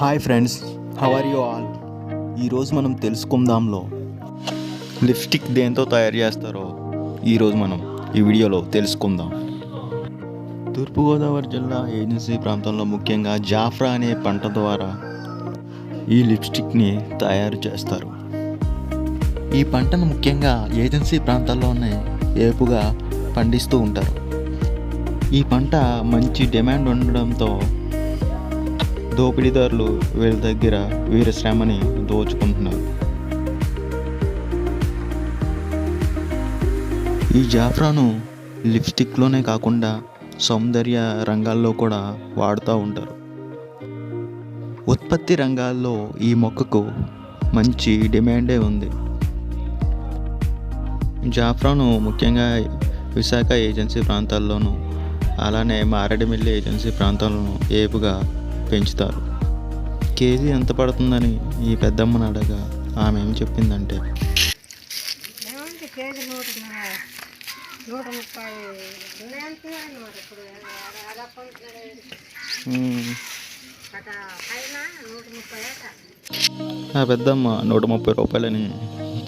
Hi friends how are you all ఈరోజు మనం తెలుసుకుందాంలో lipstick దేంతో తయారు చేస్తారో ఈరోజు మనం ఈ వీడియోలో తెలుసుకుందాం. తూర్పుగోదావరి జిల్లా ఏజెన్సీ ప్రాంతంలో ముఖ్యంగా జాఫ్రా అనే పంట ద్వారా ఈ లిప్స్టిక్ని తయారు చేస్తారు. ఈ పంటను ముఖ్యంగా ఏజెన్సీ ప్రాంతాల్లోనే ఏపుగా పండిస్తూ ఉంటారు. ఈ పంట మంచి డిమాండ్ ఉండడంతో దోపిడీదారులు వీళ్ళ దగ్గర వీరి శ్రమని దోచుకుంటున్నారు. ఈ జాఫ్రాను లిప్స్టిక్లోనే కాకుండా సౌందర్య రంగాల్లో కూడా వాడుతూ ఉంటారు. ఉత్పత్తి రంగాల్లో ఈ మొక్కకు మంచి డిమాండే ఉంది. జాఫ్రాను ముఖ్యంగా విశాఖ ఏజెన్సీ ప్రాంతాల్లోనూ అలానే మారేడుమిల్లి ఏజెన్సీ ప్రాంతాలను ఏపుగా పెంచుతారు. కేజీ ఎంత పడుతుందని ఈ పెద్దమ్మని అడగా ఆమె ఏం చెప్పిందంటే కేజీ నూట నూట ముప్పై ఆ పెద్దమ్మ నూట ముప్పై రూపాయలని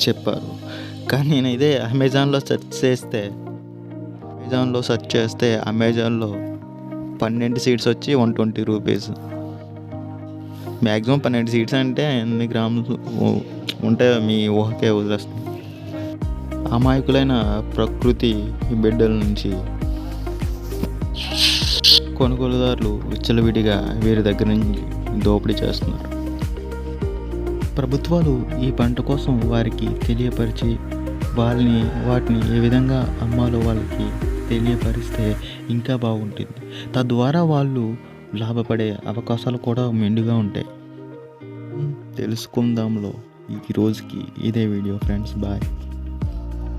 చెప్పారు. కానీ నేను ఇదే అమెజాన్లో సెర్చ్ చేస్తే అమెజాన్లో సెర్చ్ చేస్తే అమెజాన్లో పన్నెండు సీట్స్ వచ్చి వన్ ట్వంటీ రూపీస్ మ్యాక్సిమం పన్నెండు సీట్స్ అంటే ఎన్ని గ్రాములు? ఉంటే మీ ఊహకే వదిలేస్తుంది అమాయకులైన ప్రకృతి బిడ్డల నుంచి కొనుగోలుదారులు విచ్చలవిడిగా వీరి దగ్గర నుంచి దోపిడీ చేస్తున్నారు. ప్రభుత్వాలు ఈ పంట కోసం వారికి తెలియపరిచి వాళ్ళని వాటిని ఏ విధంగా అమ్మాలో వాళ్ళకి తెలియపరిస్తే ఇంకా బాగుంటుంది. తద్వారా వాళ్ళు లాభపడే అవకాశాలు కూడా మెండుగా ఉంటాయి. తెలుసుకుందాంలో ఈ రోజుకి ఇదే వీడియో ఫ్రెండ్స్. బాయ్.